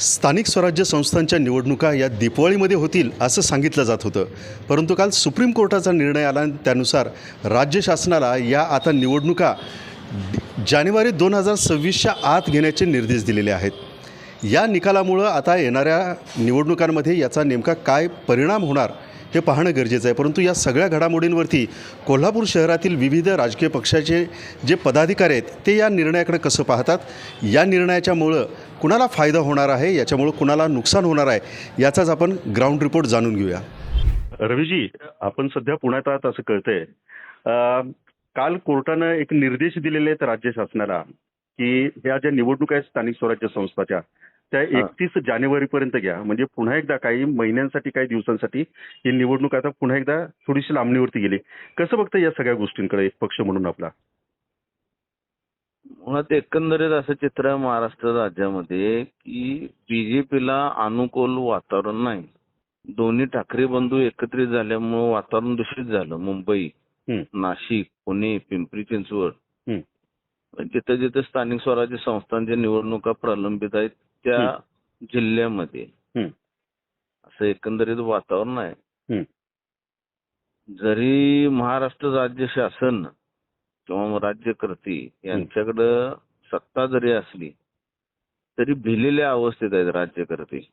स्थानिक स्वराज्य संस्थांच्या निवडणुका या दीपावळीमध्ये होतील असं सांगितलं जात होतं. परंतु काल सुप्रीम कोर्टाचा निर्णय आला आणि त्यानुसार राज्य शासनाला या आता निवडणुका जानेवारी दोन हजार सव्वीसच्या आत घेण्याचे निर्देश दिलेले आहेत. या निकालामुळं आता येणाऱ्या निवडणुकांमध्ये याचा नेमका काय परिणाम होणार हे पाहणं गरजेचं आहे. परंतु या सगळ्या घडामोडींवरती कोल्हापूर शहरातील विविध राजकीय पक्षाचे जे पदाधिकारी आहेत ते या निर्णयाकडे कसं पाहतात? या निर्णयाच्यामुळं कुणाला फायदा होणार आहे याच्यामुळं कुणाला नुकसान होणार आहे याचाच आपण ग्राउंड रिपोर्ट जाणून घेऊया. रवीजी आपण सध्या पुण्यात आहात असं कळतंय. काल कोर्टानं एक निर्देश दिलेले आहेत राज्य शासनाला की ह्या ज्या निवडणुका आहेत स्थानिक स्वराज्य संस्थाच्या त्या. एकतीस जानेवारीपर्यंत घ्या. म्हणजे पुन्हा एकदा काही महिन्यांसाठी काही दिवसांसाठी ही निवडणूक आता पुन्हा एकदा थोडीशी लांबणीवरती गेली. कसं बघतं या सगळ्या गोष्टींकडे एक पक्ष म्हणून आपला? मुळात एकंदरीत असं चित्र आहे महाराष्ट्र राज्यामध्ये की बीजेपीला अनुकूल वातावरण नाही दोन्ही ठाकरे बंधू एकत्रित झाल्यामुळं वातावरण दूषित झालं मुंबई. नाशिक पुणे पिंपरी चिंचवड. जिथे जिथे स्थानिक स्वराज्य संस्थांच्या निवडणुका प्रलंबित आहेत त्या जिल्ह्यामध्ये हं. असं एकंदरीत वातावरण आहे. जरी महाराष्ट्र राज्य शासन किंवा राज्यकर्ते यांच्याकडं सत्ता जरी असली तरी भिलेल्या अवस्थेत आहेत राज्यकर्ते.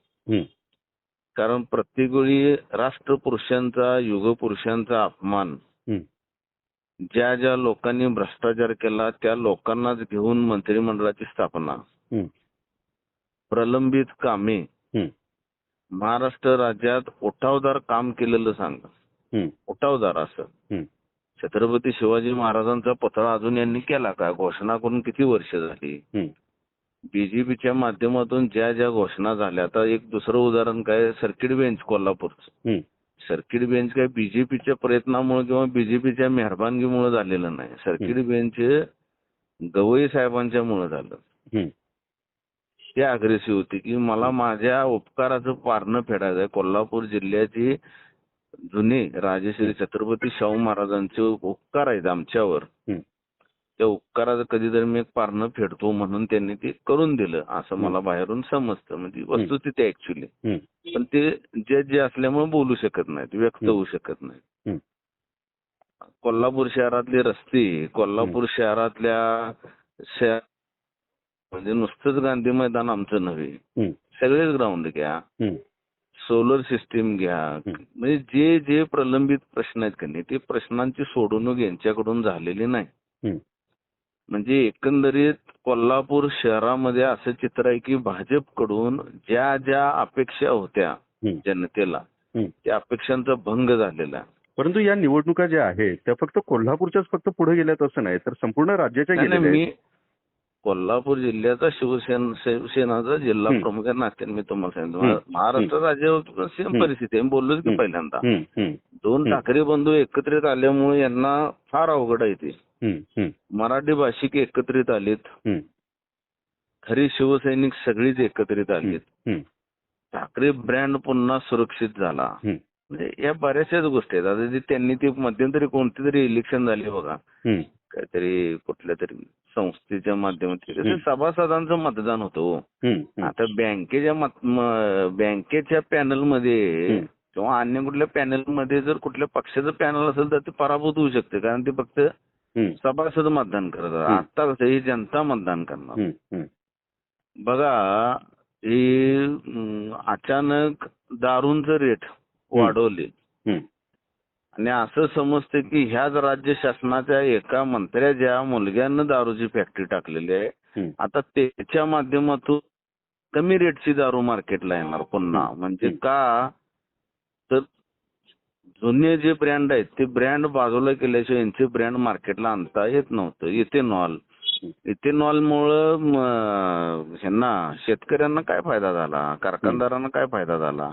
कारण प्रत्येक वेळी राष्ट्रपुरुषांचा युगपुरुषांचा अपमान. ज्या ज्या लोकांनी भ्रष्टाचार केला त्या लोकांनाच घेऊन मंत्रिमंडळाची स्थापना. प्रलंबित कामे. महाराष्ट्र राज्यात उठावदार काम केलेलं सांग. उठावदार असं. छत्रपती शिवाजी महाराजांचा पुतळा अजून यांनी केला का? घोषणा करून किती वर्ष झाली. बीजेपीच्या माध्यमातून ज्या ज्या घोषणा झाल्या आता एक दुसरं उदाहरण काय? सर्किट बेंच कोल्हापूरचं. सर्किट बेंच काय बीजेपीच्या प्रयत्नामुळे किंवा बीजेपीच्या मेहरबानगीमुळे झालेलं नाही. सर्किट बेंच गवई साहेबांच्या मुळे झालं. ते अग्रेसिव्ह होते की मला माझ्या उपकाराचं पारणं फेडायचं आहे कोल्हापूर जिल्ह्याची जुने राजश्री छत्रपती शाहू महाराजांचे उपकार आहेत आमच्यावर. त्या उपकाराचं कधीतरी मी एक पारणं फेडतो म्हणून त्यांनी ते करून दिलं असं मला बाहेरून समजतं म्हणजे वस्तुस्थिती ऍक्च्युली हं. पण ते जे जे असल्यामुळे बोलू शकत नाहीत व्यक्त. होऊ शकत नाहीत. कोल्हापूर शहरातले रस्ते कोल्हापूर शहरातल्या शहर म्हणजे नुसतंच गांधी मैदान आमचं नव्हे. सगळेच ग्राउंड घ्या. सोलर सिस्टीम घ्या. म्हणजे जे जे प्रलंबित प्रश्न आहेत का नाही ते प्रश्नांची सोडवणूक यांच्याकडून झालेली नाही. म्हणजे एकंदरीत कोल्हापूर शहरामध्ये असं चित्र आहे की भाजपकडून ज्या ज्या अपेक्षा होत्या. जनतेला. त्या अपेक्षांचा भंग झालेला. परंतु या निवडणुका ज्या आहेत त्या फक्त कोल्हापूरच्याच फक्त पुढे गेल्यात असं नाही तर संपूर्ण राज्याच्या कोल्हापूर जिल्ह्याचा शिवसेना शिवसेनाचा जिल्हा. प्रमुख आहे नात्याने मी तुम्हाला. सांगितलं महाराष्ट्र राज्यावर सेम. परिस्थिती आहे. मी बोललोच की. पहिल्यांदा. दोन. ठाकरे बंधू एकत्रित आल्यामुळे यांना फार अवघड आहे ते. मराठी भाषिक एकत्रित आलेत. खरी शिवसैनिक सगळीच एकत्रित आलीत. ठाकरे ब्रँड पुन्हा सुरक्षित झाला. म्हणजे या बऱ्याचशाच गोष्टी आहेत. आता त्यांनी ती मध्यंतरी कोणती तरी इलेक्शन झाली बघा. काहीतरी कुठल्या तरी संस्थेच्या माध्यमातून सभासदांचं मतदान होतं हो. आता बँकेच्या बँकेच्या पॅनलमध्ये. किंवा अन्य कुठल्या पॅनलमध्ये जर कुठल्या पक्षाचं पॅनल असेल तर ते पराभूत होऊ शकते कारण ते फक्त सभासद मतदान करतात हं. आता कसं ही जनता मतदान करणार. बघा हे अचानक दारूंचं रेट वाढवले. आणि असं समजतं की ह्याच राज्य शासनाच्या एका मंत्र्याच्या मुलग्यानं दारूची फॅक्टरी टाकलेली आहे. आता त्याच्या माध्यमातून कमी रेटची दारू मार्केटला येणार पुन्हा. म्हणजे. का तर जुने जे ब्रँड आहेत ते ब्रँड बाजूला केल्याशिवाय यांचे ब्रँड मार्केटला आणता येत नव्हतं इथेनॉल. इथेनॉलमुळं ह्यांना शेतकऱ्यांना काय फायदा झाला कारखानदारांना काय फायदा झाला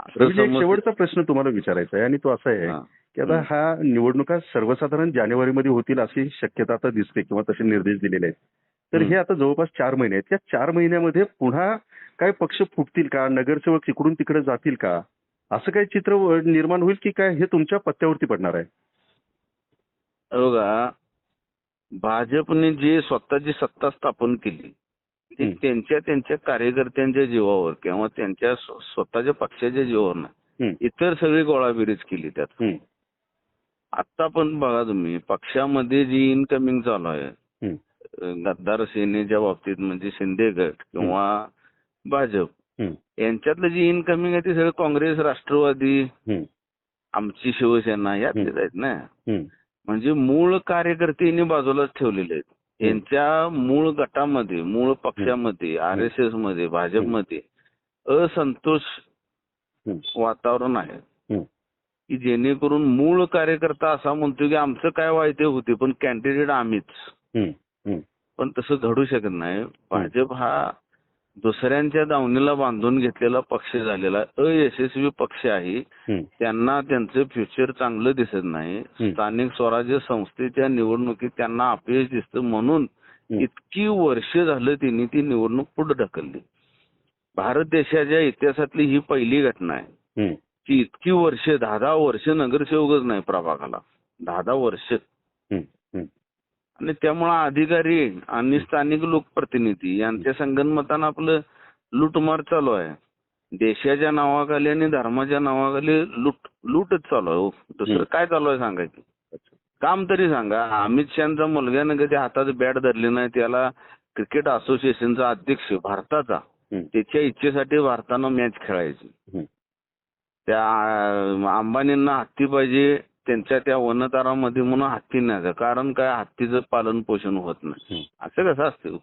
शेवटचा प्रश्न तुम्हाला विचारायचा आहे आणि तो असा आहे. की आता हा निवडणुका सर्वसाधारण जानेवारीमध्ये होतील अशी शक्यता आता दिसते किंवा तसे निर्देश दिलेले आहेत. तर हं. आता जवळपास चार महिने आहेत. त्या चार महिन्यामध्ये पुन्हा काय पक्ष फुटतील का? नगरसेवक इकडून तिकडे जातील का? असं काही चित्र निर्माण होईल की काय हे तुमच्या पत्त्यावरती पडणार आहे? बघा भाजपने जी स्वतःची सत्ता स्थापन केली ते. त्यांच्या त्यांच्या कार्यकर्त्यांच्या जीवावर किंवा त्यांच्या स्व- स्वतःच्या पक्षाच्या जीवावर नाही. इतर सगळी गोळाबिरीज केली त्यात. आता पण बघा तुम्ही पक्षामध्ये जी इनकमिंग चालू आहे गद्दार सेनेच्या बाबतीत म्हणजे शिंदे गट किंवा भाजप. यांच्यातलं जी इनकमिंग आहे ती सगळं काँग्रेस राष्ट्रवादी. आमची शिवसेना यातलेच आहेत ना. म्हणजे मूळ कार्यकर्ते यांनी बाजूलाच ठेवलेले आहेत यांच्या मूळ गटामध्ये मूळ पक्षामध्ये आर एस एसमध्ये भाजपमध्ये असंतोष. वातावरण आहे. की जेणेकरून मूळ कार्यकर्ता असा म्हणतो की आमचं काय व्हायचं होते पण कॅन्डिडेट आम्हीच. पण तसं घडू शकत नाही. भाजप हा दुसऱ्यांच्या दावणीला बांधून घेतलेला पक्ष झालेला अयशस्वी पक्ष आहे. त्यांना त्यांचं फ्युचर चांगलं दिसत नाही. स्थानिक स्वराज्य संस्थेच्या निवडणुकीत त्यांना अपयश दिसतं म्हणून. इतकी वर्ष झालं त्यांनी ती निवडणूक पुढे ढकलली भारत देशाच्या इतिहासातली ही पहिली घटना आहे. की इतकी वर्ष दहा दहा वर्ष नगरसेवकच नाही प्रभागाला दहा दहा वर्ष. आणि त्यामुळे अधिकारी आणि स्थानिक लोकप्रतिनिधी यांच्या संगनमतानं आपलं लूटमार चालू आहे देशाच्या नावाखाली आणि धर्माच्या नावाखाली लूट लूटच चालू आहे हो. दुसरं. काय चालू आहे सांगायचं काम तरी सांगा अमित शहाचा मुलग्यानं कधी हातात बॅट धरली नाही त्याला क्रिकेट असोसिएशनचा अध्यक्ष भारताचा. त्याच्या इच्छेसाठी भारतानं मॅच खेळायची. त्या अंबानींना हत्ती पाहिजे त्यांच्या त्या वनतारामध्ये म्हणून हत्ती नाही कारण काय हत्तीचं पालन पोषण होत नाही हं. असं कसं असतं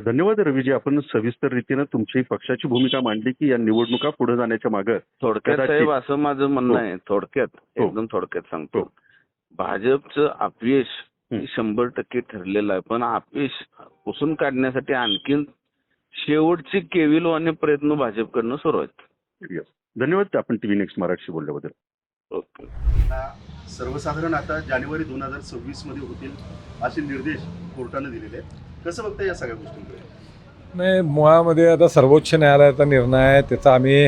धन्यवाद रवीजी आपण सविस्तर रीतीनं तुमची पक्षाची भूमिका मांडली की या निवडणुका पुढे जाण्याच्या मागे थोडक्यात साहेब असं माझं म्हणणं हो. आहे थोडक्यात हो. एकदम थोडक्यात हो. सांगतो भाजपचं अपयश हं. हे शंभर टक्के ठरलेलं आहे पण अपयश पुसून काढण्यासाठी आणखीन शेवटचे केविलवाने प्रयत्न भाजपकडनं सुरू आहेत. धन्यवाद. आपण टीव्ही नेक्स्ट मराठी बोलल्याबद्दल. ओके. सर्वसाधारण आता जानेवारी दोन हजार सव्वीसमध्ये होतील असे निर्देश कोर्टाने दिलेले आहेत. कसं बघता या सगळ्या गोष्टींकडे? नाही मुळामध्ये आता सर्वोच्च न्यायालयाचा निर्णय आहे त्याचं आम्ही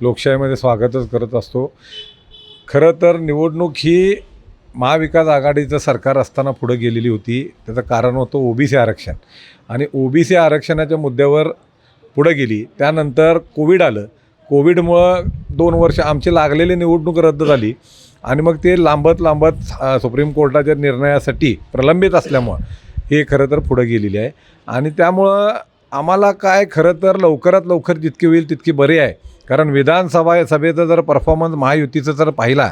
लोकशाहीमध्ये स्वागतच करत असतो. खरं तर निवडणूक ही महाविकास आघाडीचं सरकार असताना पुढे गेलेली होती. त्याचं कारण होतं ओबीसी आरक्षण. आणि ओबीसी आरक्षणाच्या मुद्द्यावर पुढे गेली. त्यानंतर कोविड आलं. कोविडमुळं दोन वर्ष आमची लागलेली निवडणूक रद्द झाली. आणि मग ते लांबत लांबत सुप्रीम कोर्टाच्या निर्णयासाठी प्रलंबित असल्यामुळं हे खरं तर पुढं गेलेली आहे. आणि त्यामुळं आम्हाला काय खरं तर लवकरात लवकर जितकी होईल तितकी बरी आहे. कारण विधानसभा सभेचा जर परफॉर्मन्स महायुतीचं जर पाहिला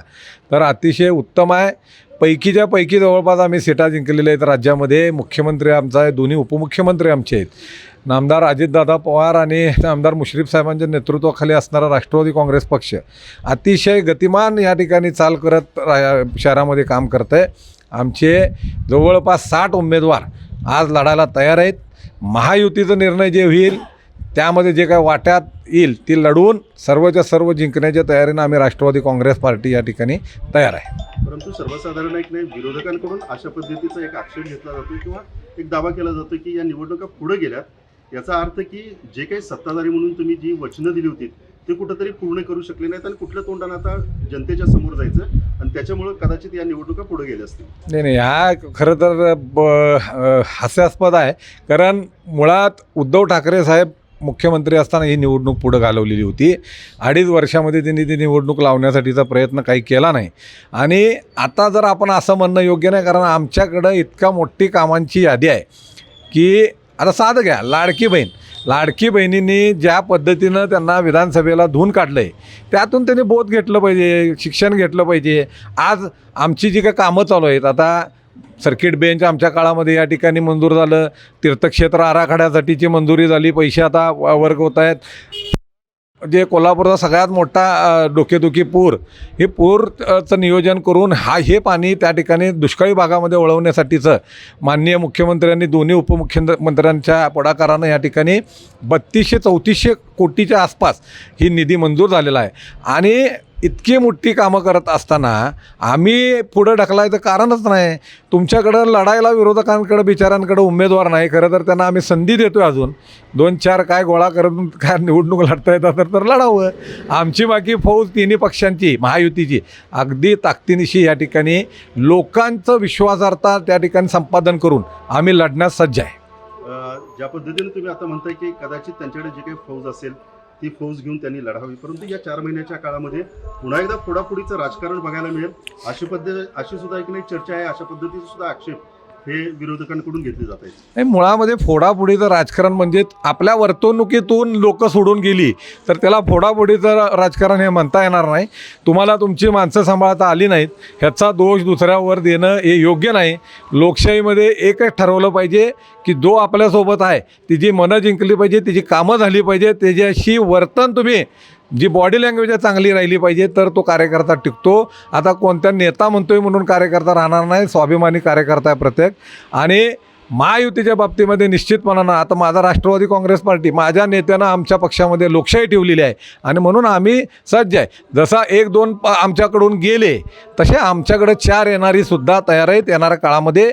तर अतिशय उत्तम आहे. पैकीच्या पैकी जवळपास आम्ही सीटा जिंकलेल्या आहेत राज्यामध्ये. मुख्यमंत्री आमचा आहे दोन्ही उपमुख्यमंत्री आमचे आहेत. नामदार अजितदादा पवार आणि नामदार मुश्रीफ साहेबांच्या नेतृत्वाखाली असणारा राष्ट्रवादी काँग्रेस पक्ष अतिशय गतिमान या ठिकाणी चाल करत रा- शहरामध्ये काम करत आहे आमचे जवळपास साठ उमेदवार आज लढायला तयार आहेत. महायुतीचा निर्णय जे होईल त्यामध्ये जे काय वाट्यात येईल ती लढवून सर्वच्या सर्व जिंकण्याच्या तयारीनं आम्ही राष्ट्रवादी काँग्रेस पार्टी या ठिकाणी तयार आहे. परंतु सर्वसाधारण एक नाही विरोधकांकडून अशा पद्धतीचा एक आक्षेप घेतला जातो किंवा एक दावा केला जातो की या निवडणुका पुढे गेल्या याचा अर्थ की जे काही सत्ताधारी म्हणून तुम्ही जी वचनं दिली होती ते कुठंतरी पूर्ण करू शकले नाहीत आणि कुठल्या तोंडाने आता जनतेच्या समोर जायचं आणि त्याच्यामुळं कदाचित या निवडणुका पुढे गेल्या असतील. नाही नाही ह्या खरं तर ब हास्यास्पद आहे. कारण मुळात उद्धव ठाकरे साहेब मुख्यमंत्री असताना ही निवडणूक पुढं घालवलेली होती. अडीच वर्षामध्ये त्यांनी ती निवडणूक लावण्यासाठीचा प्रयत्न काही केला नाही. आणि आता जर आपण असं म्हणणं योग्य नाही कारण आमच्याकडं इतका मोठी कामांची यादी आहे की आता साधं घ्या लाडकी बहीण. लाडकी बहिणींनी ज्या पद्धतीनं त्यांना विधानसभेला धुवून काढलं आहे त्यातून त्यांनी बोध घेतलं पाहिजे शिक्षण घेतलं पाहिजे. आज आमची जी काही कामं चालू आहेत आता सर्किट बेंच आमच्या काळामध्ये या ठिकाणी मंजूर झालं तीर्थक्षेत्र आराखड्यासाठीची मंजुरी झाली पैसे आता वर्ग होत आहेत. जे कोल्हापूरचा सगळ्यात मोठा डोकेदुखी पूर हे पूरचं नियोजन करून हा हे पाणी त्या ठिकाणी दुष्काळी भागामध्ये वळवण्यासाठीचं माननीय मुख्यमंत्र्यांनी दोन्ही उपमुख्यमंत्र्यांच्या पुढाकारानं या ठिकाणी बत्तीसशे चौतीसशे कोटीच्या आसपास ही निधी मंजूर झालेला आहे. आणि इतकी मोठी कामं करत असताना आम्ही पुढं ढकलायचं कारणच नाही. तुमच्याकडं लढायला विरोधकांकडे बिचारांकडे उमेदवार नाही. खरं तर त्यांना आम्ही संधी देतो आहे अजून. दोन चार काय गोळा करत काय निवडणूक लढता येतात तर तर लढावं. आमची बाकी फौज तिन्ही पक्षांची महायुतीची. अगदी ताकदीनिशी या ठिकाणी लोकांचं विश्वासार्हता त्या ठिकाणी संपादन करून आम्ही लढण्यास सज्ज आहे. ज्या पद्धतीने तुम्ही आता म्हणताय की कदाचित त्यांच्याकडे जे काही फौज असेल ती फौज घेऊन त्यांनी लढावी. परंतु या चार महिन्याच्या काळामध्ये पुन्हा एकदा फोडाफोडीचं राजकारण बघायला मिळेल. अशी पद्धत अशी सुद्धा एक नाही चर्चा आहे. अशा पद्धतीचा सुद्धा आक्षेप हे विरोधकांकडून घेतले जात आहेत नाही मुळामध्ये फोडाफोडीचं राजकारण म्हणजे आपल्या वर्तणुकीतून लोक सोडून गेली तर त्याला फोडाफोडीचं रा- राजकारण हे म्हणता येणार नाही. तुम्हाला तुमची माणसं सांभाळता आली नाहीत ह्याचा दोष दुसऱ्यावर देणं हे योग्य नाही. लोकशाहीमध्ये एकच ठरवलं पाहिजे की जो आपल्यासोबत आहे तिची मनं जिंकली पाहिजे तिची कामं झाली पाहिजे त्याच्याशी वर्तन तुम्ही जी बॉडी लँग्वेज आहे चांगली राहिली पाहिजे तर तो कार्यकर्ता टिकतो. आता कोणत्या नेता म्हणतोय म्हणून कार्यकर्ता राहणार नाही स्वाभिमानी कार्यकर्ता आहे प्रत्येक. आणि महायुतीच्या बाबतीमध्ये निश्चितपणानं आता माझा राष्ट्रवादी काँग्रेस पार्टी माझ्या नेत्यानं आमच्या पक्षामध्ये लोकशाही ठेवलेली आहे. आणि म्हणून आम्ही सज्ज आहे. जसा एक दोन आमच्याकडून गेले तसे आमच्याकडे चार येणारी सुद्धा तयार आहेत येणाऱ्या काळामध्ये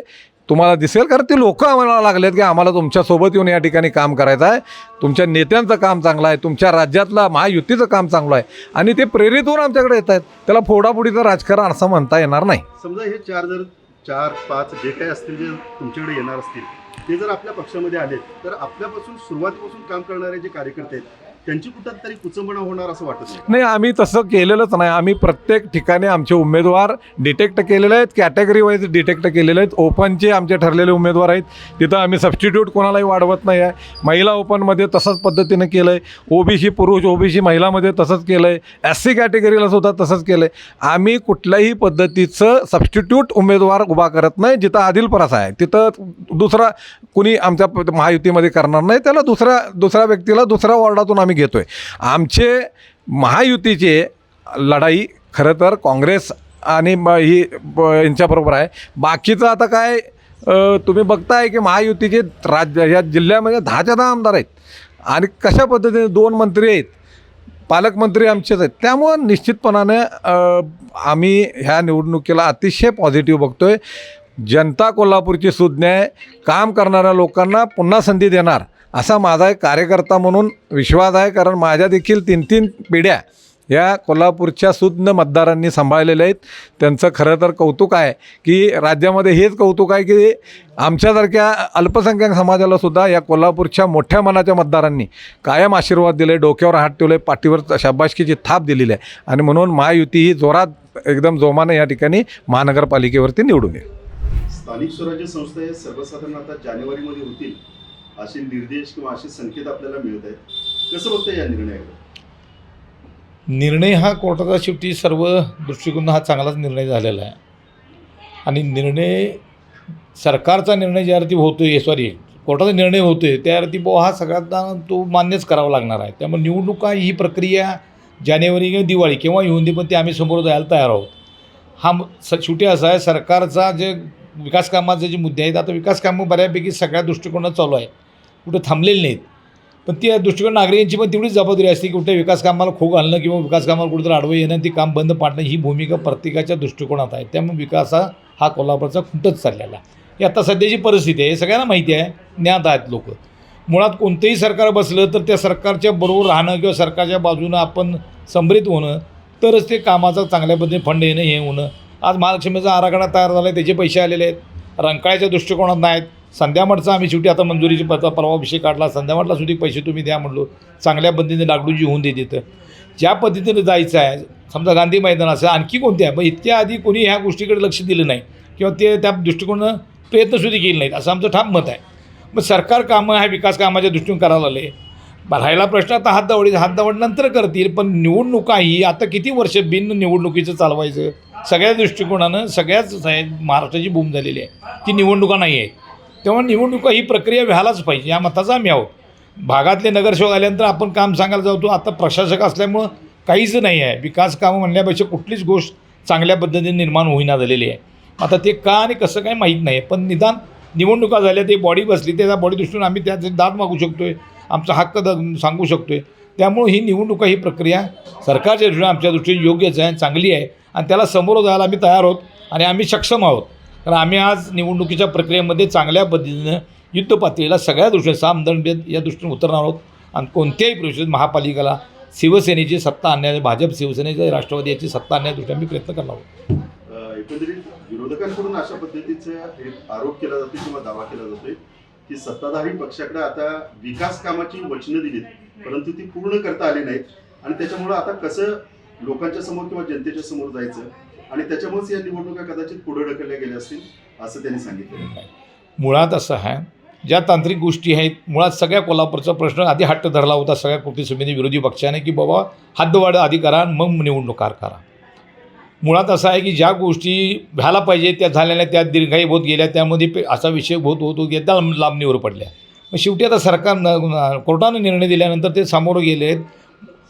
तुम्हाला दिसेल कारण ते लोकं आम्हाला लागलेत की आम्हाला तुमच्यासोबत येऊन या ठिकाणी काम करायचं आहे. तुमच्या नेत्यांचं काम चांगलं आहे तुमच्या राज्यातलं महायुतीचं काम चांगलं आहे. आणि ते प्रेरित होऊन आमच्याकडे येत आहेत. त्याला फोडाफोडीचं राजकारण असं म्हणता येणार नाही. समजा हे चार जर चार पाच जे काही असतील जे तुमच्याकडे येणार असतील ते जर आपल्या पक्षामध्ये आले तर आपल्यापासून सुरुवातीपासून काम करणारे जे कार्यकर्ते आहेत त्यांची कुठंतरी कुचंबणा होणार असं वाटत नाही. आम्ही तसं केलेलंच नाही. आम्ही प्रत्येक ठिकाणी आमचे उमेदवार डिटेक्ट केलेले आहेत. कॅटेगरी वाईज डिटेक्ट केलेले आहेत. ओपनचे आमचे ठरलेले उमेदवार आहेत. तिथं आम्ही सबस्टिट्यूट कोणालाही वाढवत नाही आहे. महिला ओपनमध्ये तसंच पद्धतीनं केलं आहे ओबीसी पुरुष ओबीसी महिलामध्ये तसंच केलं आहे एस सी कॅटेगरीला सुद्धा तसंच केलं आहे आम्ही कुठल्याही पद्धतीचं सबस्टिट्यूट उमेदवार उभा करत नाही. जिथं आदिल परस आहे. तिथं दुसरा कुणी आमच्या प- महायुतीमध्ये करणार नाही. त्याला दुसऱ्या दुसऱ्या व्यक्तीला दुसऱ्या वॉर्डातून आम्ही घेतो आहे आमचे महायुतीचे लढाई खरं तर काँग्रेस आणि म- ही यांच्याबरोबर आहे. बाकीचं आता काय तुम्ही बघताय की महायुतीचे राज्य या जिल्ह्यामध्ये दहाच्या दहा आमदार आहेत. आणि कशा पद्धतीने दोन मंत्री आहेत पालकमंत्री आमचेच आहेत. त्यामुळं निश्चितपणाने आम्ही ह्या निवडणुकीला अतिशय पॉझिटिव्ह बघतो आहे जनता कोल्हापूरची सुज्ञ आहे. काम करणाऱ्या लोकांना पुन्हा संधी देणार. असा माझा एक कार्यकर्ता म्हणून विश्वास आहे कारण माझ्या देखील तीन तीन पिढ्या या कोल्हापूरच्या सुज्ञ मतदारांनी सांभाळलेल्या आहेत. त्यांचं खरं तर कौतुक आहे की राज्यामध्ये हेच कौतुक आहे की आमच्यासारख्या अल्पसंख्याक समाजाला सुद्धा या कोल्हापूरच्या मोठ्या मनाच्या मतदारांनी कायम आशीर्वाद दिले डोक्यावर हात ठेवले पाठीवर शाबाशकीची थाप दिलेली आहे. आणि म्हणून महायुती ही जोरात एकदम जोमानं या ठिकाणी महानगरपालिकेवरती निवडून येईल. स्थानिक स्वराज्य संस्था हे सर्वसाधारण आता जानेवारीमध्ये होतील. असे निर्देश किंवा असे संकेत आपल्याला मिळत आहेत. कसं बघतं या निर्णयाकडे? निर्णय हा कोर्टाचा शेवटी सर्व दृष्टिकोन हा चांगलाच निर्णय झालेला आहे. आणि निर्णय सरकारचा निर्णय ज्यावरती होतो आहे सॉरी कोर्टाचा निर्णय होतो आहे त्यावरती बुवा हा सगळ्यांना तो मान्यच करावा लागणार आहे. त्यामुळे निवडणुका ही प्रक्रिया जानेवारी किंवा दिवाळी किंवा येऊन दे पण ते आम्ही समोर जायला तयार आहोत. हा म- स शेवटी असा आहे सरकारचा जे विकास कामाचे जे मुद्दे आहेत आता विकास कामं बऱ्यापैकी सगळ्या दृष्टिकोनात चालू आहे कुठं थांबलेले नाहीत. पण ती दृष्टिकोन नागरिकांची पण तेवढीच जबाबदारी असते की कुठे विकास कामाला खो घालणं किंवा विकास कामाला कुठेतरी आडवं येणं ती काम बंद पाडणं ही भूमिका प्रत्येकाच्या दृष्टिकोनात आहे. त्यामुळे विकास हा हा कोल्हापूरचा खुंटच चाललेला आहे ही आता सध्याची परिस्थिती आहे हे सगळ्यांना माहिती आहे ज्ञात आहेत लोक. मुळात कोणतंही सरकार बसलं तर त्या सरकारच्या बरोबर राहणं किंवा सरकारच्या बाजूनं आपण संभ्रित होणं तरच ते कामाचा चांगल्या पद्धतीने फंड येणं हे होणं. आज महालक्ष्मीचा आराखडा तयार झाला आहे त्याचे पैसे आलेले आहेत. रंकाळ्याच्या दृष्टिकोनात नाहीत. संध्यामठचा आम्ही शेवटी आता मंजुरीची पत्र परवा विषय काढला. संध्यामठला सुद्धा पैसे तुम्ही द्या म्हणलो. चांगल्या पद्धतीने डागडुजी होऊन दे तिथं ज्या पद्धतीने जायचं आहे समजा गांधी मैदान असं आणखी कोणते आहे? मग इतक्या आधी कोणी ह्या गोष्टीकडे लक्ष दिलं नाही. किंवा ते त्या दृष्टिकोनं प्रयत्नसुद्धा केले नाहीत. असं आमचं ठाम मत आहे. मग सरकार कामं ह्या विकास कामाच्या दृष्टीने करायला लागले. राहिला प्रश्न आता हात दवडी हात दवड नंतर करतील पण निवडणुका ही आता किती वर्ष बिन निवडणुकीचं चालवायचं? सगळ्या दृष्टिकोनानं सगळ्याच महाराष्ट्राची बूम झालेली आहे. ती निवडणुका नाही आहे तेव्हा निवडणुका ही प्रक्रिया व्हायलाच पाहिजे. या मताचा आम्ही आहोत. भागातले नगरसेवक आल्यानंतर आपण काम सांगायला जातो आता प्रशासक असल्यामुळं काहीच नाही आहे. विकास कामं म्हणण्यापेक्षा कुठलीच गोष्ट चांगल्या पद्धतीने निर्माण होईना झालेली आहे. आता ते का आणि कसं काय माहीत नाही. पण निदान निवडणुका झाल्या ते बॉडी बसली त्याचा बॉडी दृष्टीने आम्ही त्याचे दाद मागू शकतो आहे आमचा हक्क द सांगू शकतो आहे त्यामुळे ही निवडणुका ही प्रक्रिया सरकारच्या दृष्टीने आमच्या दृष्टीने योग्यच आहे चांगली आहे. आणि त्याला समोर जायला आम्ही तयार आहोत आणि आम्ही सक्षम आहोत. कारण आम्ही आज निवडणुकीच्या प्रक्रियेमध्ये चांगल्या पद्धतीनं युद्धपातळीला सगळ्या दृष्टीने सामदंड या दृष्टीने उतरणार आहोत. आणि कोणत्याही परिषदेत महापालिकेला शिवसेनेची सत्ता आणण्याची भाजप शिवसेनेची राष्ट्रवादी याची सत्ता आणण्यादृष्टी आम्ही प्रयत्न करणार आहोत. एकंदरीत विरोधकांकडून अशा पद्धतीचे एक आरोप केला जातो किंवा दावा केला जातोय की सत्ताधारी पक्षाकडे आता विकास कामाची वचनं दिलीत परंतु ती पूर्ण करता आली नाहीत. आणि त्याच्यामुळं आता कसं लोकांच्या समोर किंवा जनतेच्या समोर जायचं आणि त्याच्यामुळेच या निवडणुका कदाचित पुढे ढकलल्या गेल्या असतील असं त्यांनी सांगितलं. मुळात असं आहे ज्या तांत्रिक गोष्टी आहेत मुळात सगळ्या कोल्हापूरचा प्रश्न आधी हट्ट धरला होता सगळ्या कृती समिती विरोधी पक्षाने की बाबा हद्दवाढ आधी करा आणि मग निवडणुकार करा. मुळात असं आहे की ज्या गोष्टी व्हायला पाहिजे त्या झालेल्या त्या दीर्घाई होत गेल्या त्यामध्ये पे- असा विषय होत होत होत गेला लांबणीवर पडल्या. मग शेवटी आता सरकार कोर्टानं निर्णय दिल्यानंतर ते सामोरं गेले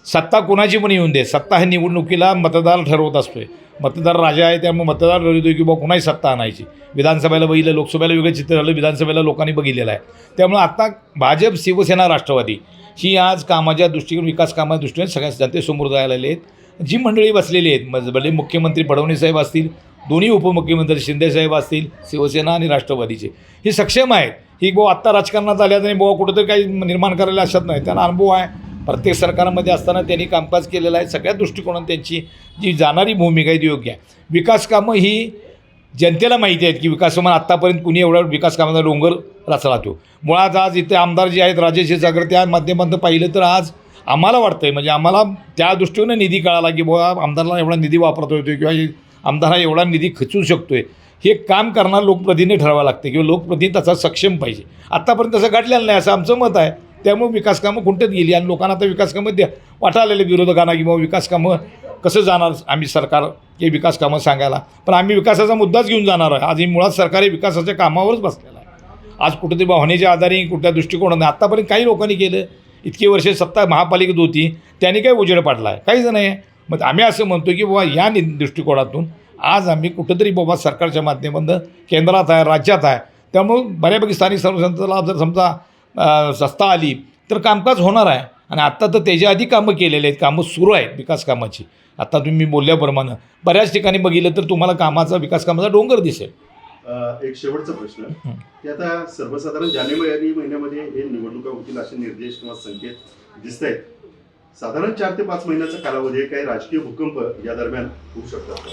सत्ता कोणाची पण येऊन दे सत्ता हे निवडणुकीला मतदार ठरवत असतोय. मतदार राजा आहे त्यामुळे मतदार ठरवतो की बाबा कुणाही सत्ता आणायची? विधानसभेला बघितलं लोकसभेला वेगळं चित्र झालं विधानसभेला लोकांनी बघितलेलं आहे. त्यामुळे आता भाजप शिवसेना राष्ट्रवादी ही आज कामाच्या दृष्टीने विकास कामाच्या दृष्टीने सगळ्या जनतेसमोर जायला आलेले आहेत जी मंडळी बसलेली आहेत मज भले मुख्यमंत्री फडणवीस साहेब असतील दोन्ही उपमुख्यमंत्री शिंदेसाहेब असतील शिवसेना आणि राष्ट्रवादीचे हे सक्षम आहेत. ही बो आत्ता राजकारणात आल्या आणि बुवा कुठंतरी काही निर्माण करायला असत नाही. त्यांना अनुभव आहे. प्रत्येक सरकारमध्ये असताना त्यांनी कामकाज केलेलं आहे. सगळ्या दृष्टिकोनात त्यांची जी जाणारी भूमिका आहे ती योग्य आहे. विकास कामं ही जनतेला माहिती आहेत की विकास कामं आत्तापर्यंत कुणी एवढा विकासकामाचा डोंगर रचला तो मुळात आज इथे आमदार जे आहेत राजेश जागर त्या माध्यमातून पाहिलं तर आज आम्हाला वाटतं आहे म्हणजे आम्हाला त्या दृष्टीने निधी कळाला की बुवा आमदारला एवढा निधी वापरता येतो किंवा आमदार हा एवढा निधी खचू शकतो आहे हे काम करणार लोकप्रतिनिधी ठरवावं लागते किंवा लोकप्रतिनिधी तसा सक्षम पाहिजे. आत्तापर्यंत तसं घडलेलं नाही असं आमचं मत आहे. त्यामुळे विकास कामं खुंटत गेली आणि लोकांना आता विकास कामं द्या. वाटायला विरोधकांना की बाबा विकास कामं कसं जाणार आम्ही सरकार हे विकास कामं सांगायला. पण आम्ही विकासाचा मुद्दाच घेऊन जाणार आहे. आज ही मुळात सरकारी विकासाच्या कामावरच बसलेलं आहे. आज कुठेतरी भावनेच्या आधारे कुठल्या दृष्टिकोनाने आत्तापर्यंत काही लोकांनी केलं. इतकी वर्षे सत्ता महापालिकेत होती. त्यांनी काय उजेड पाडला आहे? काहीच नाही मग आम्ही असं म्हणतो की बाबा या नि दृष्टिकोनातून आज आम्ही कुठंतरी बाबा सरकारच्या माध्यमातून केंद्रात आहे राज्यात आहे. त्यामुळं बऱ्यापैकी स्थानिक सर्वसंस्थेला जर समजा अ, सत्ता आली तर कामकाज होणार आहे. आणि आत्ता तर त्याच्या आधी कामं केलेले आहेत. कामं सुरू आहेत विकास कामाची. आता तुम्ही बोलल्याप्रमाणे बऱ्याच ठिकाणी बघितलं तर तुम्हाला कामाचा विकास कामाचा डोंगर दिसेल. एक शेवटचा प्रश्न. की आता सर्वसाधारण जानेवारी महिन्यामध्ये हे निवडणुका होतील असे निर्देश किंवा संकेत दिसत आहेत. साधारण चार ते पाच महिन्याचा कालावधी काही राजकीय भूकंप या दरम्यान होऊ शकतात का?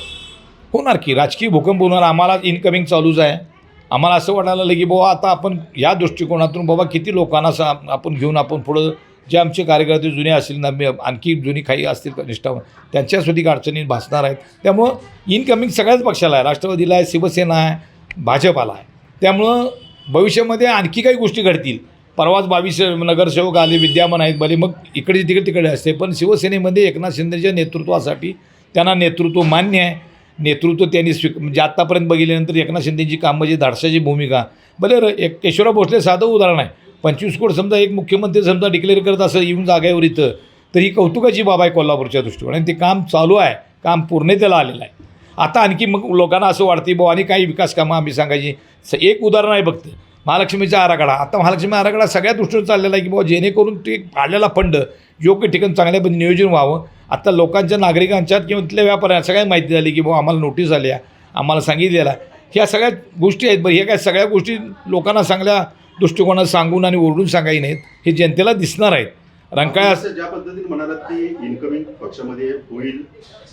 होणार की. राजकीय भूकंप होणार. आम्हाला इनकमिंग चालूच आहे. आम्हाला असं वाटायला लागलं की बाबा आता आपण या दृष्टिकोनातून बाबा किती लोकांना असं आपण घेऊन आपण पुढं जे आमचे कार्यकर्ते जुने असतील ना आणखी जुनी काही असतील निष्ठावर त्यांच्यासाठी अडचणी भासणार आहेत. त्यामुळं इनकमिंग सगळ्याच पक्षाला आहे. राष्ट्रवादीला आहे शिवसेना आहे भाजपाला आहे. त्यामुळं भविष्यामध्ये आणखी काही गोष्टी घडतील. परवाच बावीस नगरसेवक आले विद्यमान आहेत भले मग इकडे तिकडे तिकडे असते पण शिवसेनेमध्ये एकनाथ शिंदेच्या नेतृत्वासाठी त्यांना नेतृत्व मान्य आहे. नेतृत्व त्यांनी स्वीक म्हणजे आत्तापर्यंत बघितल्यानंतर एकनाथ शिंदेची कामं जी धाडसाची भूमिका बरं एक केशवराव भोसले साधं उदाहरण आहे. पंचवीस कोट समजा एक मुख्यमंत्री समजा डिक्लेअर करत असं येऊन जागेवर इथं तर ही कौतुकाची बाब आहे कोल्हापूरच्या दृष्टिकोन आणि ते काम चालू आहे काम पूर्णतेला आलेलं आहे. आता आणखी मग लोकांना असं वाटते बुवा आणि काही विकास कामं आम्ही सांगायची. एक उदाहरण आहे फक्त. महालक्ष्मीचा आराखडा. आता महालक्ष्मी आराखडा सगळ्या दृष्टीवर चाललेला आहे की बाबा जेणेकरून ते पाडलेला फंड योग्य ठिकाण चांगल्या नियोजन व्हावं. आता लोकांच्या नागरिकांच्यात किंवा तिथल्या व्यापाऱ्यांना सगळ्या माहिती झाली की बाबा आम्हाला नोटीस आल्या आम्हाला सांगितलेला ह्या सगळ्या गोष्टी आहेत बरं. ह्या काय सगळ्या गोष्टी लोकांना चांगल्या दृष्टिकोनात सांगून आणि ओरडून सांगायची नाहीत. हे जनतेला दिसणार आहेत. रंकाळा ज्या पद्धतीने म्हणालात की इन्कमिंग पक्षामध्ये होईल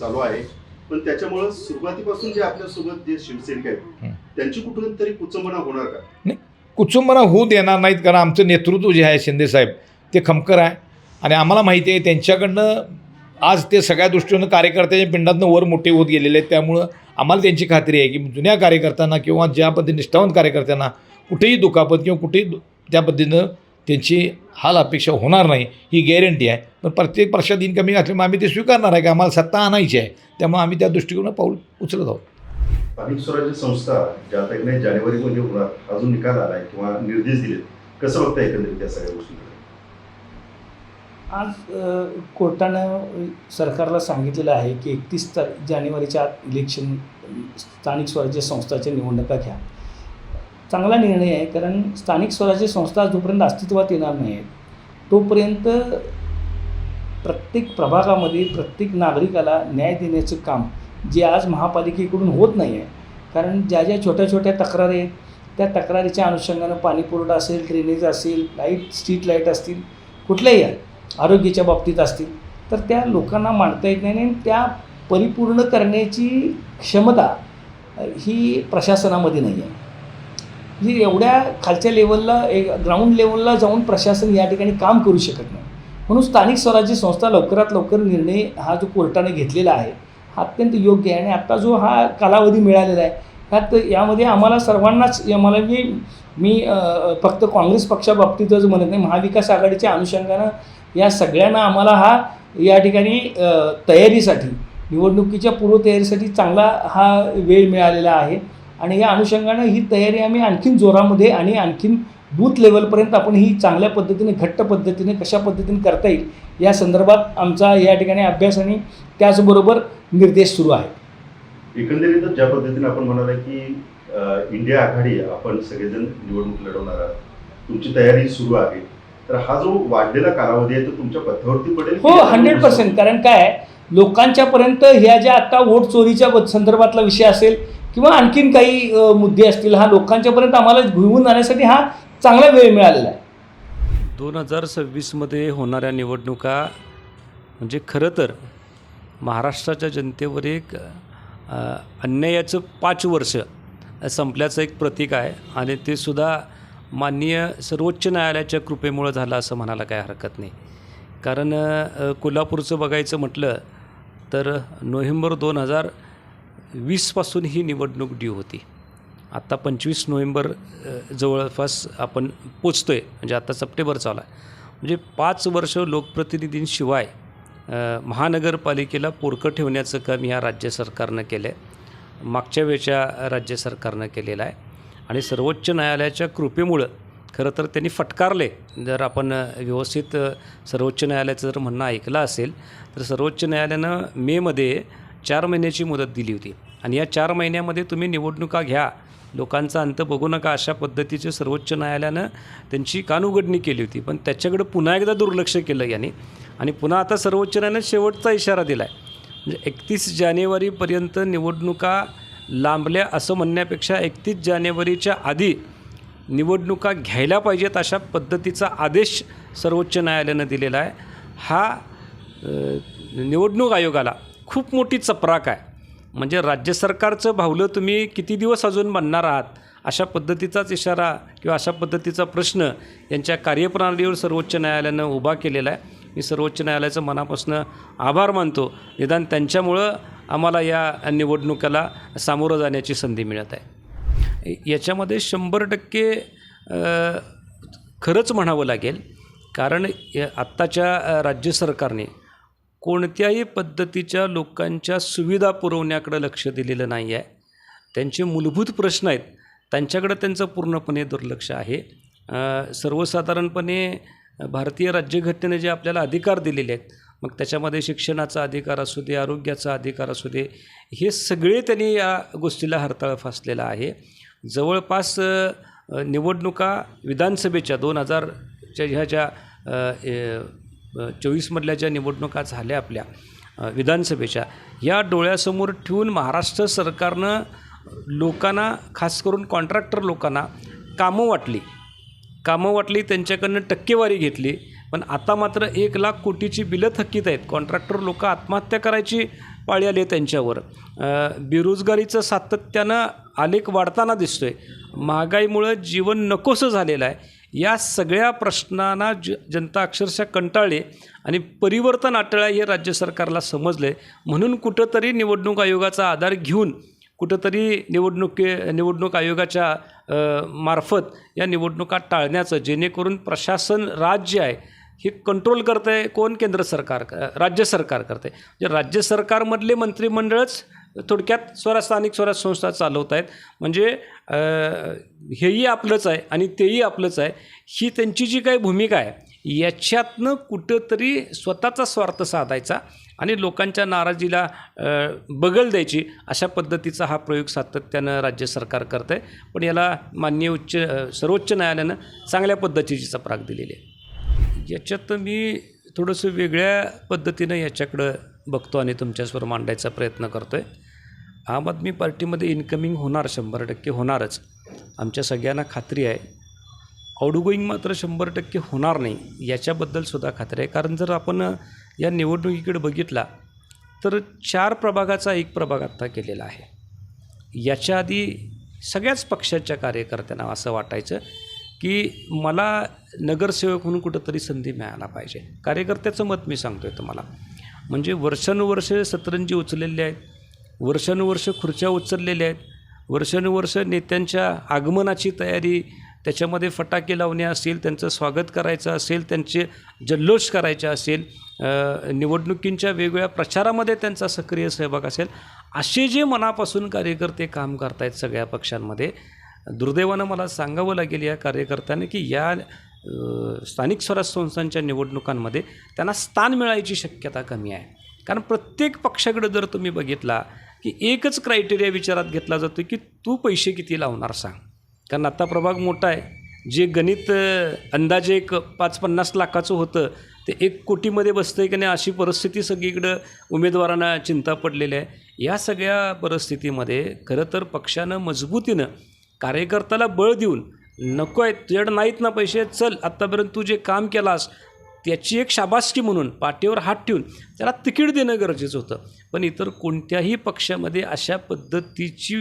चालू आहे पण त्याच्यामुळं सुरुवातीपासून जे आपल्यासोबत जे शिवसैनिक आहेत. त्यांची कुठून तरी कुचंबना होणार का? नाही कुचुंबना होऊ देणार नाहीत कारण आमचं नेतृत्व जे आहे शिंदेसाहेब ते खमकर आहे. आणि आम्हाला माहिती आहे त्यांच्याकडनं आज ते सगळ्या दृष्टीनं कार्यकर्त्याच्या पिंडातनं वर मोठे होत गेलेले आहेत. त्यामुळं आम्हाला त्यांची खात्री आहे की जुन्या कार्यकर्त्यांना किंवा ज्या पद्धतीने निष्ठावंत कार्यकर्त्यांना कुठेही दुखापत किंवा कुठेही दु- त्या पद्धतीनं त्यांची हाल अपेक्षा होणार नाही ही गॅरंटी आहे. पण प्रत्येक पक्षात इन्कमिंग असल्यामुळे आम्ही ते स्वीकारणार आहे की आम्हाला सत्ता आणायची आहे. त्यामुळे आम्ही त्या दृष्टिकोनं पाऊल उचलत आहोत. स्थानिक स्वराज्य संस्था ज्या आता नाही होणार अजून निकाल आलाय किंवा निर्देश दिलेत. कसं बघता एकंदरीत त्या सगळ्या गोष्टी आज कोर्टानं सरकारला सांगितलेलं आहे की एकतीस ता जानेवारीच्या आत इलेक्शन स्थानिक स्वराज्य संस्थाच्या निवडणुका घ्या. चांगला निर्णय आहे कारण स्थानिक स्वराज्य संस्था जोपर्यंत अस्तित्वात येणार नाही तोपर्यंत प्रत्येक प्रभागामध्ये प्रत्येक नागरिकाला न्याय देण्याचं काम जे आज महापालिकेकडून होत नाही आहे कारण ज्या ज्या छोट्या छोट्या तक्रारी आहेत त्या तक्रारीच्या अनुषंगानं पाणीपुरवठा असेल ड्रेनेज असेल लाइट स्ट्रीट लाइट असतील कुठल्याही आहेत आरोग्याच्या बाबतीत असतील तर त्या लोकांना मांडता येत नाही आणि त्या परिपूर्ण करण्याची क्षमता ही प्रशासनामध्ये नाही आहे. म्हणजे एवढ्या खालच्या लेवलला एक ग्राउंड लेवलला जाऊन प्रशासन या ठिकाणी काम करू शकत नाही. म्हणून स्थानिक स्वराज्य संस्था लवकरात लवकर निर्णय हा जो कोर्टाने घेतलेला आहे हा अत्यंत योग्य आहे आणि आत्ता जो हा कालावधी मिळालेला आहे ह्यात यामध्ये आम्हाला सर्वांनाच आम्हाला मी मी फक्त काँग्रेस पक्षाबाबतीतच म्हणत नाही महाविकास आघाडीच्या अनुषंगानं या सगळ्यांना आम्हाला हा या ठिकाणी तयारीसाठी निवडणुकीच्या पूर्वतयारीसाठी चांगला हा वेळ मिळालेला आहे. आणि या अनुषंगानं ही तयारी आम्ही आणखीन जोरामध्ये आणि आणखीन बूथ लेवलपर्यंत आपण ही चांगल्या पद्धतीने घट्ट पद्धतीने कशा पद्धतीने करता येईल या संदर्भात आमचा या ठिकाणी अभ्यास आणि त्याचबरोबर निर्देश सुरू आहे एकंदरीतच ज्या पद्धतीने आपण म्हणाला की इंडिया आघाडी आपण सगळेजण निवडणूक लढवणार आहात तुमची तयारी सुरू आहे. तर हा जो वाढलेला कालावधी आहे तो तुमच्या पथावरती पडेल हो हंड्रेड पर्सेंट कारण काय आहे, लोकांच्यापर्यंत ह्या ज्या आता वोट चोरीच्या संदर्भातला विषय असेल किंवा आणखीन काही मुद्दे असतील हा लोकांच्यापर्यंत आम्हाला घेऊन जाण्यासाठी हा चांगला वेळ मिळालेला आहे. दोन हजार सव्वीसमध्ये होणाऱ्या निवडणुका म्हणजे खरं तर महाराष्ट्राच्या जनतेवर एक अन्यायाचं पाच वर्ष संपल्याचं एक प्रतीक आहे आणि ते सुद्धा माननीय सर्वोच्च न्यायालयाच्या कृपेमुळं झालं असं म्हणायला काय हरकत नाही. कारण कोल्हापूरचं बघायचं म्हटलं तर नोव्हेंबर दोन हजार वीसपासून ही निवडणूक ड्यू होती. आत्ता पंचवीस नोव्हेंबर जवळपास आपण पोचतो आहे म्हणजे आता सप्टेंबर चालू आहे म्हणजे पाच वर्ष लोकप्रतिनिधींशिवाय महानगरपालिकेला पोरकं ठेवण्याचं काम ह्या राज्य सरकारनं केलं आहे मागच्या वेळच्या राज्य सरकारनं केलेलं आहे. आणि सर्वोच्च न्यायालयाच्या कृपेमुळं खरं तर त्यांनी फटकारले. जर आपण व्यवस्थित सर्वोच्च न्यायालयाचं जर म्हणणं ऐकलं असेल तर सर्वोच्च न्यायालयानं मेमध्ये चार महिन्याची मुदत दिली होती. आणि या चार महिन्यामध्ये तुम्ही निवडणुका घ्या. लोकांचा अंत बघू नका अशा पद्धतीचे सर्वोच्च न्यायालयानं त्यांची कानउघडणी केली होती. पण त्याच्याकडे पुन्हा एकदा दुर्लक्ष केलं याने. आणि पुन्हा आता सर्वोच्च न्यायालयानं शेवटचा इशारा दिला आहे म्हणजे एकतीस जानेवारीपर्यंत निवडणुका लांबल्या असं म्हणण्यापेक्षा एकतीस जानेवारीच्या आधी निवडणुका घ्यायला पाहिजेत अशा पद्धतीचा आदेश सर्वोच्च न्यायालयानं दिलेला आहे. हा निवडणूक आयोगाला खूप मोठी चपराक आहे. म्हणजे राज्य सरकारचं भावलं तुम्ही किती दिवस अजून बनणार आहात अशा पद्धतीचाच इशारा किंवा अशा पद्धतीचा प्रश्न यांच्या कार्यप्रणालीवर सर्वोच्च न्यायालयानं उभा केलेला आहे. मी सर्वोच्च न्यायालयाचं मनापासून आभार मानतो. निदान त्यांच्यामुळं आम्हाला या निवडणुकाला सामोरं जाण्याची संधी मिळत आहे. याच्यामध्ये शंभर टक्के खरंच म्हणावं लागेल कारण आत्ताच्या राज्य सरकारने कोणत्याही पद्धतीच्या लोकांच्या सुविधा पुरवण्याकडे लक्ष दिलेलं नाही आहे. त्यांचे मूलभूत प्रश्न आहेत. त्यांच्याकडं त्यांचं पूर्णपणे दुर्लक्ष आहे. सर्वसाधारणपणे भारतीय राज्यघटनेने जे आपल्याला अधिकार दिलेले आहेत मग त्याच्यामध्ये शिक्षणाचा अधिकार असू दे आरोग्याचा अधिकार असू दे हे सगळे त्यांनी या गोष्टीला हरताळ फासलेला आहे. जवळपास निवडणुका विधानसभेच्या दोन हजारच्या ह्या ज्या चोवीसमधल्या ज्या निवडणुका झाल्या आपल्या विधानसभेच्या या डोळ्यासमोर ठेवून महाराष्ट्र सरकारनं लोकांना खास करून कॉन्ट्रॅक्टर लोकांना कामं वाटली. कामं वाटली त्यांच्याकडनं टक्केवारी घेतली. पण आता मात्र एक लाख कोटीची बिलं थकीत आहेत. कॉन्ट्रॅक्टर लोक आत्महत्या करायची पाळी आली आहे त्यांच्यावर. बेरोजगारीचं सातत्यानं आलेख वाढताना दिसतोय. महागाईमुळं जीवन नकोसं झालेलं आहे. या सगळ्या प्रश्नांना ज जनता अक्षरशः कंटाळली आणि परिवर्तन आटळा हे राज्य सरकारला समजले म्हणून कुठंतरी निवडणूक आयोगाचा आधार घेऊन कुठंतरी निवडणुकी निवडणूक आयोगाच्या मार्फत या निवडणुका टाळण्याचं जेणेकरून प्रशासन राज्य आहे. हे कंट्रोल करतं आहे कोण? केंद्र सरकार राज्य सरकार करते म्हणजे राज्य सरकारमधले मंत्रिमंडळच थोडक्यात स्वराज स्थानिक स्वराज्य संस्था चालवत आहेत म्हणजे हेही आपलंच आहे आणि तेही आपलंच आहे. ही त्यांची जी काही भूमिका आहे याच्यातनं कुठंतरी स्वतःचा स्वार्थ साधायचा आणि लोकांच्या नाराजीला बगल द्यायची अशा पद्धतीचा हा प्रयोग सातत्यानं राज्य सरकार करतं आहे पण याला माननीय उच्च सर्वोच्च न्यायालयानं चांगल्या पद्धतीची चपराक दिलेली आहे. याच्यात मी थोडंसं वेगळ्या पद्धतीनं याच्याकडं बघतो आणि तुमच्यासमोर मांडायचा प्रयत्न करतो आहे आम आदमी पार्टीमध्ये इन्कमिंग होणार शंभर टक्के होणारच. आमच्या सगळ्यांना खात्री आहे. आउटगोईंग मात्र शंभर टक्के होणार नाही याच्याबद्दलसुद्धा खात्री आहे. कारण जर आपण या निवडणुकीकडे बघितला तर चार प्रभागाचा एक प्रभाग आत्ता केलेला आहे. याच्या आधी सगळ्याच पक्षाच्या कार्यकर्त्यांना असं वाटायचं की मला नगरसेवक म्हणून कुठंतरी संधी मिळायला पाहिजे. कार्यकर्त्याचं मत मी सांगतो आहे तुम्हाला. म्हणजे वर्षानुवर्ष सतरंजी उचलेले आहेत. वर्षानुवर्ष खुर्च्या उचललेल्या आहेत. वर्षानुवर्ष नेत्यांच्या आगमनाची तयारी त्याच्यामध्ये फटाके लावणे असेल त्यांचं स्वागत करायचं असेल त्यांचे जल्लोष करायचे असेल निवडणुकींच्या वेगवेगळ्या प्रचारामध्ये त्यांचा सक्रिय सहभाग असेल असे जे मनापासून कार्यकर्ते काम करतायत सगळ्या पक्षांमध्ये दुर्दैवानं मला सांगावं लागेल या कार्यकर्त्यांनी की या स्थानिक स्वराज्य संस्थांच्या निवडणुकांमध्ये त्यांना स्थान मिळायची शक्यता कमी आहे. कारण प्रत्येक पक्षाकडे जर तुम्ही बघितला की एकच क्रायटेरिया विचारात घेतला जातो की तू पैसे किती लावणार सांग. कारण आत्ता प्रभाग मोठा आहे. जे गणित अंदाजे एक पाच पन्नास लाखाचं होतं ते एक कोटीमध्ये बसतं आहे की नाही अशी परिस्थिती सगळीकडं उमेदवारांना चिंता पडलेली आहे. या सगळ्या परिस्थितीमध्ये खरं तर पक्षानं मजबूतीनं कार्यकर्त्याला बळ देऊन नको आहे तुझ्याकडे नाहीत ना पैसे चल आत्तापर्यंत तू जे काम केलास त्याची एक शाबासकी म्हणून पाठीवर हात ठेवून त्याला तिकीट देणं गरजेचं होतं. पण इतर कोणत्याही पक्षामध्ये अशा पद्धतीची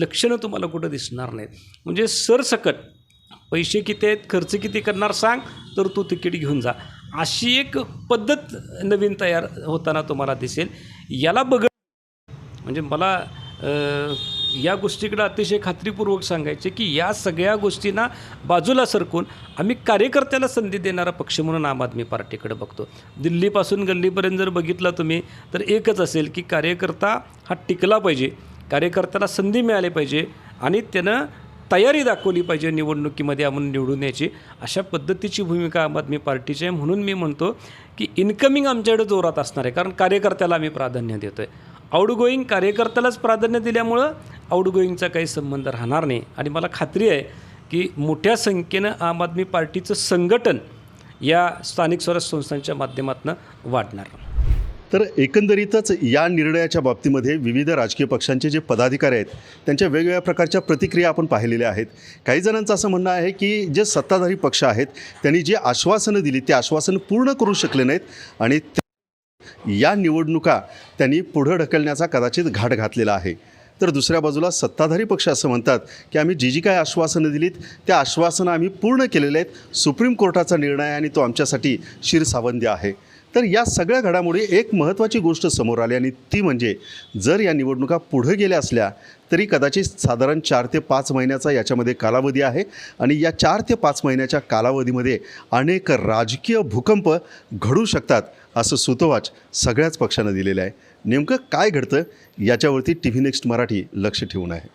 लक्षणं तुम्हाला कुठं दिसणार नाहीत. म्हणजे सरसकट पैसे किती आहेत खर्च किती करणार सांग तर तू तिकीट घेऊन जा. अशी एक पद्धत नवीन तयार होताना तुम्हाला दिसेल. याला बघ म्हणजे मला या गोष्टीकडे अतिशय खात्रीपूर्वक सांगायचे की या सगळ्या गोष्टींना बाजूला सरकून आम्ही कार्यकर्त्याला संधी देणारा पक्ष म्हणून आम आदमी पार्टीकडे बघतो. दिल्लीपासून गल्लीपर्यंत जर बघितला तुम्ही तर एकच असेल की कार्यकर्ता हा टिकला पाहिजे कार्यकर्त्याला संधी मिळाली पाहिजे आणि त्यानं तयारी दाखवली पाहिजे निवडणुकीमध्ये आपण निवडून यायची. अशा पद्धतीची भूमिका आम आदमी पार्टीची आहे. म्हणून मी म्हणतो की इन्कमिंग आमच्याकडे जोरात असणार आहे कारण कार्यकर्त्याला आम्ही प्राधान्य देतो आहे आउटगोईंग कार्यकर्त्यालाच प्राधान्य दिल्यामुळं आउटगोईंगचा काही संबंध राहणार नाही. आणि मला खात्री आहे की मोठ्या संख्येनं आम आदमी पार्टीचं संघटन या स्थानिक स्वराज्य संस्थांच्या माध्यमातून वाढणार. तर एकंदरीतच या निर्णयाच्या बाबतीमध्ये विविध राजकीय पक्षांचे जे पदाधिकारी आहेत त्यांच्या वेगवेगळ्या प्रकारच्या प्रतिक्रिया आपण पाहिलेल्या आहेत. काही जणांचं असं म्हणणं आहे की जे सत्ताधारी पक्ष आहेत त्यांनी जी आश्वासनं दिली ते आश्वासनं पूर्ण करू शकले नाहीत आणि या निवडणुका त्यांनी पुढं ढकलण्याचा कदाचित घाट घातलेला आहे. तर दुसऱ्या बाजूला सत्ताधारी पक्ष असं म्हणतात की आम्ही जी जी काय आश्वासनं दिलीत त्या आश्वासनं आम्ही पूर्ण केलेले आहेत. सुप्रीम कोर्टाचा निर्णय आहे आणि तो आमच्यासाठी शिरसावंदी आहे. तर या सगळ्या घडामोडी एक महत्त्वाची गोष्ट समोर आली आणि ती म्हणजे जर या निवडणुका पुढे गेल्या असल्या तरी कदाचित साधारण चार ते पाच महिन्याचा याच्यामध्ये कालावधी आहे आणि या चार ते पाच महिन्याच्या कालावधीमध्ये अनेक राजकीय भूकंप घडू शकतात. असं सुतोवाच सगळ्याच पक्षानं दिलेलं आहे. नेमकं काय घडतं? याच्यावरती टी व्ही नेक्स्ट मराठी लक्ष ठेवून आहे.